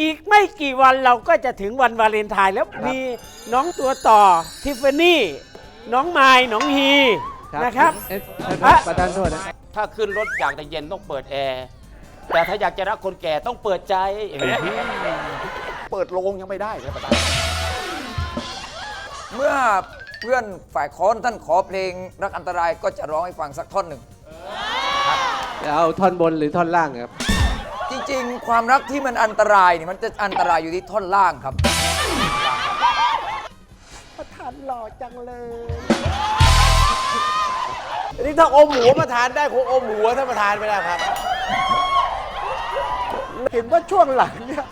อีกไม่กี่วันเราก็จะถึงวันวาเลนไทน์แล้วมีน้องตัวต่อทิฟฟานี่น้องไม้น้องฮีนะครับเอ๊ะท่านประธานโทษนะถ้าขึ้นรถอยากจะเย็นต้องเปิดแอร์ แต่ถ้าอยากจะรักคนแก่ต้องเปิดใจอย่างนี้เปิดโรงยังไม่ได้เลยประธานเมื่อเพื่อนฝ่ายค้อนท่านขอเพลงรักอันตรายก็จะร้องให้ฟังสักท่อนหนึ่ง จะเอาท่อนบนหรือท่อนล่างครับ จริงๆความรักที่มันอันตรายเนี่ยมันจะอันตรายอยู่ที่ท่อนล่างครับ ประธานหล่อจังเลยนี่ถ้าอมหัวประธานได้คงอมหัวท่านประธานไปแล้วครับ เห็นว่าช่วงหลังเนี่ย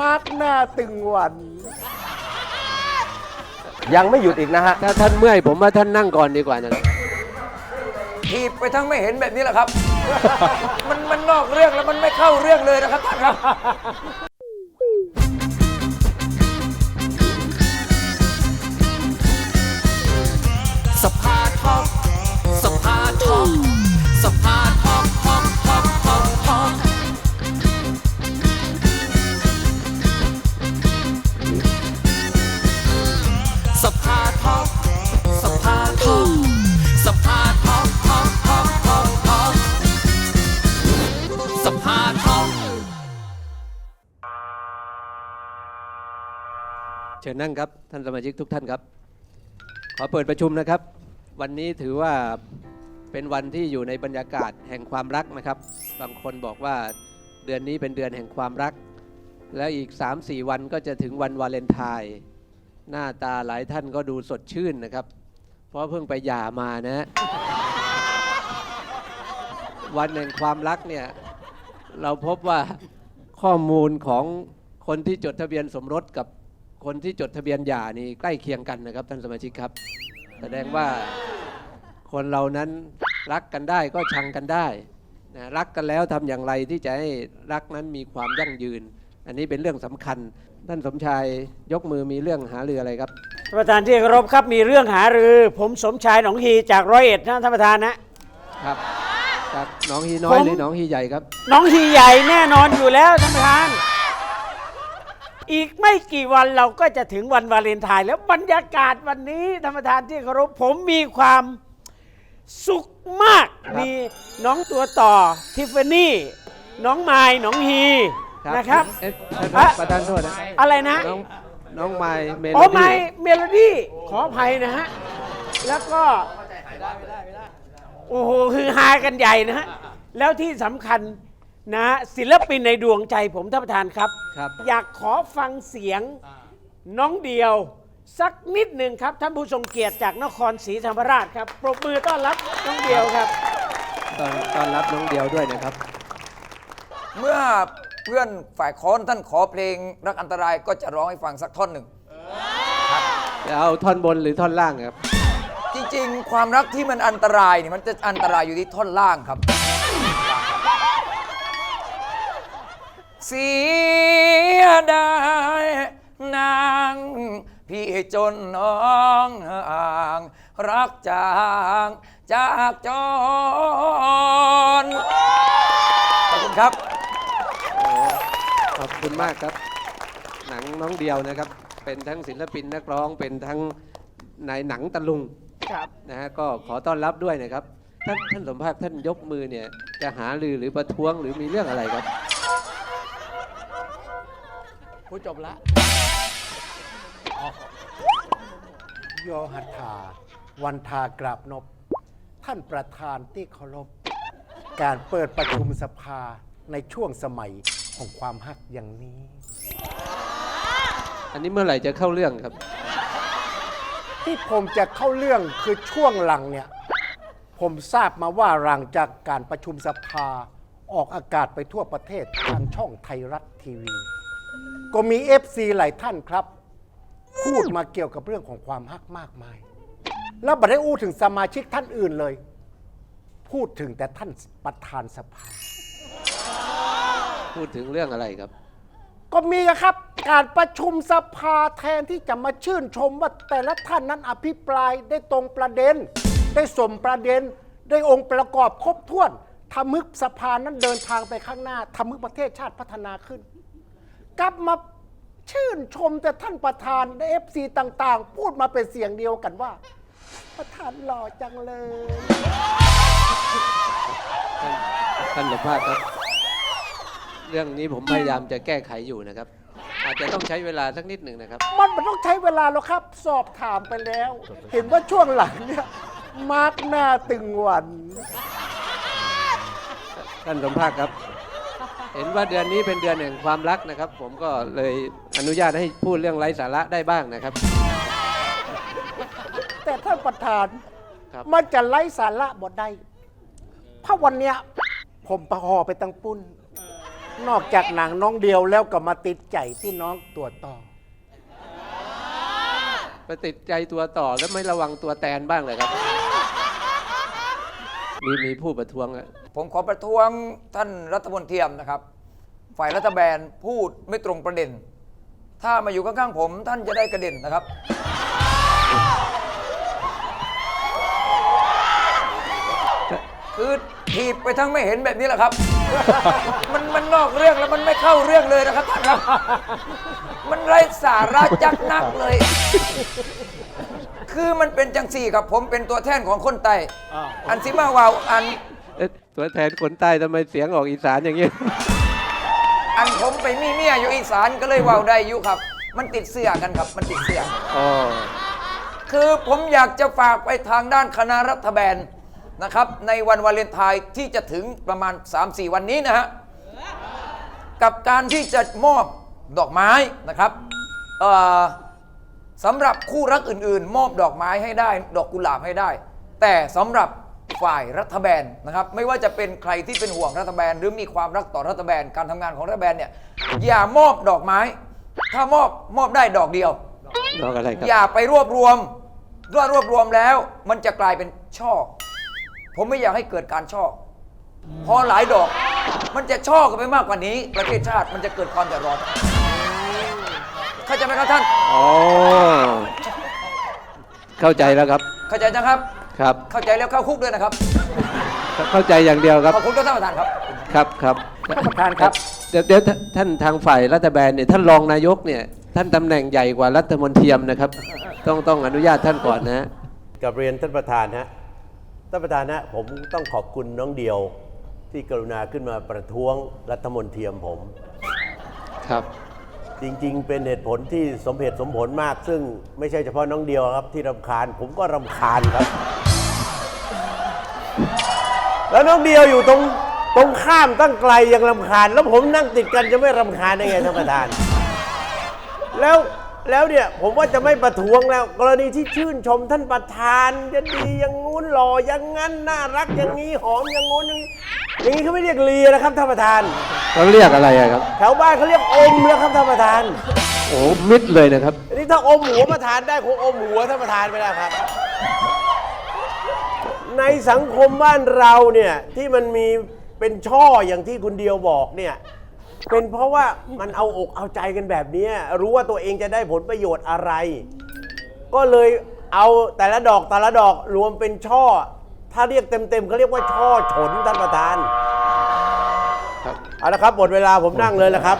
มาร์กหน้าตึงวัน ยังไม่หยุดอีกนะฮะ ถ้าท่านเมื่อยผมว่าท่านนั่งก่อนดีกว่านะครับทีบไปทั้งไม่เห็นแบบนี้แหละครับ มันมันนอกเรื่องแล้วมันไม่เข้าเรื่องเลยนะครับท่านครับ เชิญนั่งครับท่านสมาชิกทุกท่านครับ ขอเปิดประชุมนะครับ วันนี้ถือว่าเป็นวันที่อยู่ในบรรยากาศแห่งความรักนะครับ บางคนบอกว่าเดือนนี้เป็นเดือนแห่งความรัก แล้วอีก 3-4 วันก็จะถึงวันวาเลนไทน์หน้าตาหลายท่านก็ดูสดชื่นนะครับ เพราะเพิ่งไปหย่ามานะฮะวันแห่งความรักเนี่ย เราพบว่าข้อมูลของคนที่จดทะเบียนสมรสกับ คนที่จดทะเบียนหย่านี่ใกล้เคียงกันนะครับ ท่านสมาชิกครับ แสดงว่าคนเรานั้นรักกันได้ก็ชังกันได้นะรักกันแล้วทำอย่างไรที่จะให้รักนั้นมีความยั่งยืน อันนี้เป็นเรื่องสำคัญ ท่านสมชายยกมือมีเรื่องหาเรืออะไรครับท่านประธานที่เคารพครับมีเรื่องหารือ ผมสมชายหนองฮีจากร้อยเอ็ดนะท่านประธานนะครับจากหนองฮีน้อยผมหรือหนองฮีใหญ่ครับหนองฮีใหญ่แน่นอนอยู่แล้วท่านประธาน อีกไม่กี่วันเราก็จะถึงวันวาเลนไทน์แล้วบรรยากาศวันนี้ท่านประธานที่เคารพผมมีความสุขมากมีน้องตัวต่อทิฟฟานี่น้องไม้น้องฮีนะครับเอ๊ะท่านอะประธานโทษนะอะไรนะน้องน้องไมล์เมโลโอ้ไม่ดี้เมโลดี้ขออภัยนะฮะแล้วก็โอ้โหคือฮากันใหญ่นะฮะแล้วที่สำคัญ นะฮะศิลปินในดวงใจผมท่านประธานครับ ครับ อยากขอฟังเสียงน้องเดียว สักนิดหนึ่งครับ ท่านผู้ทรงเกียรติจากนครศรีธรรมราชครับปรบมือต้อนรับน้องเดียวครับ ตอนตอนรับน้องเดียวด้วยนะครับ เมื่อเพื่อนฝ่ายค้อนท่านขอเพลงรักอันตรายก็จะร้องให้ฟังสักท่อนหนึ่ง จะเอาท่อนบนหรือท่อนล่างครับ จริงๆ ความรักที่มันอันตรายเนี่ยมันจะอันตรายอยู่ที่ท่อนล่างครับ พี่จนน้องห่าง รักจางจากจรขอบคุณครับ ขอบคุณมากครับ หนังน้องเดียวนะครับ เป็นทั้งศิลปินนักร้องเป็นทั้งนายหนังตะลุงครับนะฮะก็ขอต้อนรับด้วยนะครับ ท่านท่านสมภาคท่านยกมือเนี่ย จะหาลือหรือประท้วงหรือมีเรื่องอะไรครับพูดจบละ โยหัตถาวันทากราบนบ ท่านประธานที่เคารพ การเปิดประชุมสภาในช่วงสมัยของความฮักอย่างนี้ อันนี้เมื่อไหร่จะเข้าเรื่องครับ ที่ผมจะเข้าเรื่องคือช่วงหลังเนี่ย ผมทราบมาว่าหลังจากการประชุมสภาออกอากาศไปทั่วประเทศทางช่องไทยรัฐทีวี ก็มี FC หลายท่านครับ พูดมาเกี่ยวกับเรื่องของความฮักมากมาย แล้วบัดได้อู้ถึงสมาชิกท่านอื่นเลย พูดถึงแต่ท่านประธานสภา พูดถึงเรื่องอะไรครับ ก็มีอะครับ การประชุมสภาแทนที่จะมาชื่นชมว่าแต่ละท่านนั้นอภิปรายได้ตรงประเด็น ได้สมประเด็น ได้องค์ประกอบครบถ้วนทำให้สภานั้นเดินทางไปข้างหน้าทำให้ประเทศชาติพัฒนาขึ้น กลับมา ชื่นชมแต่ท่านประธานเอฟซีต่างๆ พูดมาเป็นเสียงเดียวกันว่า ประธานหล่อจังเลย ท่านสุภาพครับ เรื่องนี้ผมพยายามจะแก้ไขอยู่นะครับ อาจจะต้องใช้เวลาสักนิดหนึ่งนะครับ มันมันต้องใช้เวลาแล้วครับ สอบถามไปแล้ว เห็นว่าช่วงหลังเนี่ยมาร์กหน้าตึงหวัน ท่านสมภาคครับ เห็นว่าเดือนนี้เป็นเดือนแห่งความรักนะครับ ผมก็เลยอนุญาตให้พูดเรื่องไร้สาระได้บ้างนะครับ แต่ท่านประธาน ครับ มันจะไร้สาระบ่ได้เพราะวันเนี้ย ผมประหอไปตั้งปุ้น นอกจากหนังน้องเดียวแล้วก็มาติดใจที่น้องตัวต่อ ไปติดใจตัวต่อแล้วไม่ระวังตัวแตนบ้างเลยครับ มีมีผู้ประท้วงอะผมขอประท้วงท่านรัฐมนตรีนะครับ ฝ่ายรัฐบาลพูดไม่ตรงประเด็น ถ้ามาอยู่ข้างๆผมท่านจะได้กระเด็นนะครับ คือถีบไปทั้งไม่เห็นแบบนี้แหละครับ มันมันนอกเรื่องแล้วมันไม่เข้าเรื่องเลยนะครับท่านครับ มันไร้สาระจักนักเลย คือมันเป็นจังสี่ครับผมเป็นตัวแทนของคนไต้อันซิมาวาวอัน เอ๊ะตัวแทนคนใต้ทำไมเสียงออกอีสานอย่างนี้อันผมไปมีเมียอยู่อีสานก็เลยเว้าได้อยู่ครับ มันติดเสื้อกันครับ มันติดเสื้อ อ๋อ คือผมอยากจะฝากไปทางด้านคณะรัฐบาลนะครับ ในวันวาเลนไทน์ที่จะถึงประมาณ 3-4 วันนี้นะฮะ กับการที่จะมอบดอกไม้นะครับเอ่อ สำหรับคู่รักอื่นๆ มอบดอกไม้ให้ได้ ดอกกุหลาบให้ได้ แต่สำหรับฝ่ายรัฐบาลนะครับ ไม่ว่าจะเป็นใครที่เป็นห่วงรัฐบาลหรือมีความรักต่อรัฐบาลการทำงานของรัฐบาลเนี่ยอย่ามอบดอกไม้ ถ้ามอบมอบได้ดอกเดียว ดอกอะไรครับ อย่าไปรวบรวมถ้ารวบรวมแล้ว มันจะกลายเป็นช่อ ผมไม่อยากให้เกิดการช่อพอหลายดอก มันจะช่อกันไปมากกว่านี้ ประเทศชาติมันจะเกิดความเดือดร้อน เข้าใจไหมครับท่าน อ๋อเข้าใจแล้วครับ เข้าใจจังครับ ครับ เข้าใจแล้วเข้าคุกด้วยนะครับ เข้าใจอย่างเดียวครับ ขอบคุณครับท่านประธานครับ ครับครับท่านประธานครับ เดี๋ยวเดี๋ยวท่านท่านทางฝ่ายรัฐบาลเนี่ยท่านรองนายกเนี่ย ท่านตำแหน่งใหญ่กว่ารัฐมนตรีนะครับ ต้องต้องอนุญาตท่านก่อนนะกับเรียนท่านประธานฮะท่านประธานฮะผมต้องขอบคุณน้องเดียวที่กรุณาขึ้นมาประท้วงรัฐมนตรีผม ครับ จริง ๆ เป็นเหตุผลที่สมเหตุสมผลมาก ซึ่งไม่ใช่เฉพาะน้องเดียวครับ ที่รำคาญ ผมก็รำคาญครับ แล้วน้องเดียวอยู่ตรงตรงข้ามตั้งไกลยังรำคาญ แล้วผมนั่งติดกันจะไม่รำคาญได้ไงท่านประธาน แล้วแล้วเนี่ยผมว่าจะไม่ประท้วงแล้ว กรณีที่ชื่นชมท่านประธาน จะดีอย่างงู้นหล่ออย่างงั้นน่ารักอย่างนี้หอมอย่างงู้นอย่างนี้ อย่างนี้เขาไม่เรียกเลียนะครับท่านประธาน เขาเรียกอะไรอะครับ แถวบ้านเขาเรียกอมนะครับท่านประธานโอ้มิดเลยนะครับ อันนี้ถ้าอมหัวประธานได้คงอมหัวท่านประธานไปแล้วครับ ในสังคมบ้านเราเนี่ยที่มันมีเป็นช่ออย่างที่คุณเดียวบอกเนี่ยเป็นเพราะว่ามันเอาอกเอาใจกันแบบเนี้ยรู้ว่าตัวเองจะได้ผลประโยชน์อะไร ก็เลยเอาแต่ละดอกแต่ละดอกรวมเป็นช่อ ถ้าเรียกเต็มๆเขาเรียกว่าช่อฉนท่านประธานครับ เอาละครับหมดเวลาผมนั่งเลยแล้วครับ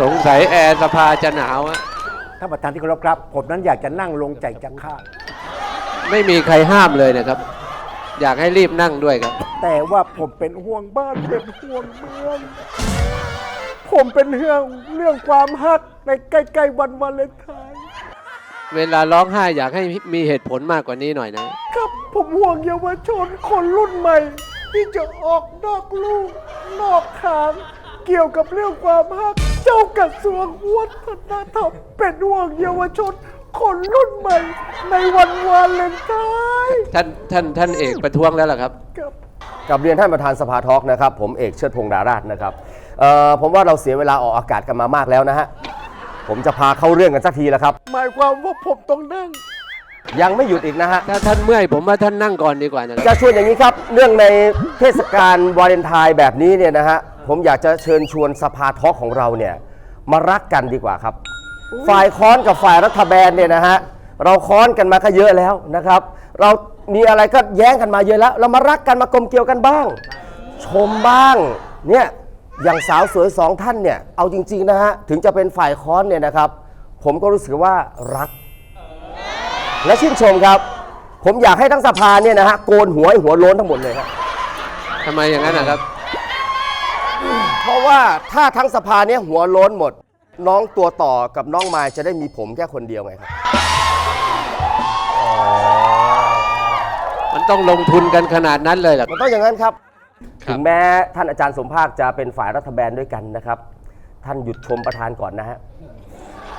สงสัยแอร์สภาจะหนาวอะท่านประธานที่เคารพครับ ผมนั้นอยากจะนั่งลงใจจะข้ามไม่มีใครห้ามเลยนะครับ อยากให้รีบนั่งด้วยครับ แต่ว่าผมเป็นห่วงบ้านเป็นห่วงเมือง ผมเป็นเรื่องเรื่องความฮักในใกล้ๆวันวาเลนไทน์ เวลาร้องไห้อยากให้มีเหตุผลมากกว่านี้หน่อยนะ ครับผมห่วงเยาวชนคนรุ่นใหม่ ที่จะออกนอกลูกนอกทาง เกี่ยวกับเรื่องความฮักเจ้ากระทรวงวัฒนธรรมเป็นห่วงเยาวชนคนรุ่นใหม่ ในวันวาเลนไทน์ท่านท่านท่านเอกประท้วงแล้วล่ะครับ ครับ กับเรียนท่านประธานสภาทอล์กนะครับ ผมเอกเชิดพงษ์ดาราชนะครับเอ่อผมว่าเราเสียเวลาออกอากาศกันมามากแล้วนะฮะ ผมจะพาเข้าเรื่องกันสักทีแล้วครับ หมายความว่าผมต้องนั่ง ยังไม่หยุดอีกนะฮะ ถ้าท่านเมื่อยผมว่าท่านนั่งก่อนดีกว่านะครับ จะชวนอย่างนี้ครับเนื่องในเทศกาลวาเลนไทน์แบบนี้เนี่ยนะฮะผมอยากจะเชิญชวนสภาทอล์กของเราเนี่ยมารักกันดีกว่าครับ ฝ่ายค้อนกับฝ่ายรัฐบาลเนี่ยนะฮะเราค้อนกันมาก็เยอะแล้วนะครับ เรามีอะไรก็แย้งกันมาเยอะแล้ว เรามารักกันมากลมเกลียวกันบ้าง ชมบ้างเนี่ย อย่างสาวสวยสองท่านเนี่ย เอาจริง ๆ นะฮะ ถึงจะเป็นฝ่ายค้อนเนี่ยนะครับ ผมก็รู้สึกว่ารัก และชื่นชมครับ ผมอยากให้ทั้งสภาเนี่ยนะฮะโกนหัวให้หัวโล้นทั้งหมดเลยครับทำไมอย่างนั้นนะครับ เพราะว่าถ้าทั้งสภาเนี่ยหัวโล้นหมด น้องตัวต่อกับน้องมายจะได้มีผมแค่คนเดียวไงครับ มันต้องลงทุนกันขนาดนั้นเลยเหรอมันต้องอย่างนั้นครับ ครับ ถึงแม้ท่านอาจารย์สมภาคจะเป็นฝ่ายรัฐบาลด้วยกันนะครับ ท่านหยุดชมประธานก่อนนะฮะ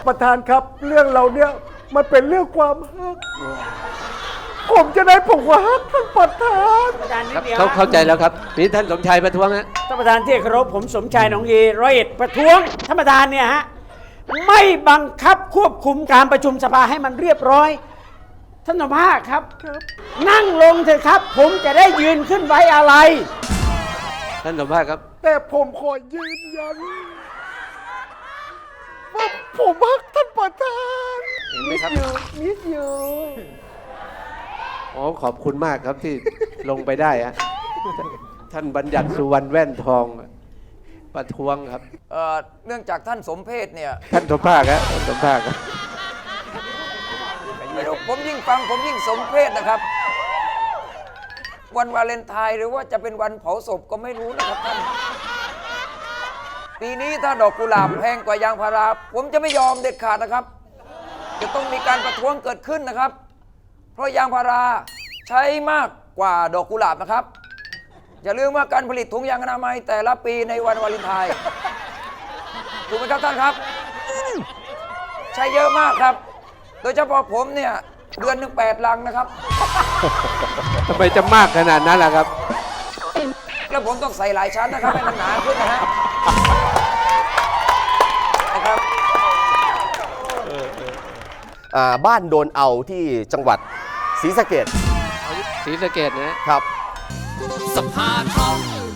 ประธานครับ เรื่องเราเนี่ยมันเป็นเรื่องความฮักผมจะได้ผมว่าฮักท่านประธานท่านประธานนิครัดบเดียวเขาเข้าใจแล้วครับนี่ท่านสมชายประท้วงฮะ ท่านประธานที่เคารพผมสมชายหนองฮีร้อยเอ็ดประท้วงท่านประธานเนี่ยฮะไม่บังคับควบคุมการประชุมสภาให้มันเรียบร้อย ท่านสมภาคครับ นั่งลงเถอะครับ ผมจะได้ยืนขึ้นไว้อะไร ท่านสมภาคครับ แต่ผมขอยืนยันว่าผมฮักท่านประธานเห็นไหมครับมิสยูอ๋อขอบคุณมากครับที่ลงไปได้ฮะท่านบัญญัติสุวรรณแว่นทองประท้วงครับ เอ่อเนื่องจากท่านสมเพศเนี่ย ท่านสมภาคครับท่านสมภาคครับ ไม่รู้ผมยิ่งฟังผมยิ่งสมเพศนะครับ วันวาเลนไทน์หรือว่าจะเป็นวันเผาศพก็ไม่รู้นะครับท่าน ปีนี้ถ้าดอกกุหลาบแพงกว่ายางพารา ผมจะไม่ยอมเด็ดขาดนะครับ จะต้องมีการประท้วงเกิดขึ้นนะครับ เพราะยางพาราใช้มากกว่าดอกกุหลาบนะครับ อย่าลืมว่าการผลิตถุงยางอนามัยแต่ละปีในวันวาเลนไทน์ถูกไหมครับท่านครับ ใช้เยอะมากครับ โดยเฉพาะผมเนี่ย เดือนหนึ่งแปดลังนะครับ ทำไมจะมากขนาดนั้นล่ะครับ แล้วผมต้องใส่หลายชั้นนะครับ ให้มันหนาขึ้นนะฮะนะครับ อ่าบ้านโดนเอาที่จังหวัดศรีสะเกดศรีสะเกดนะ ครับ สภาทอง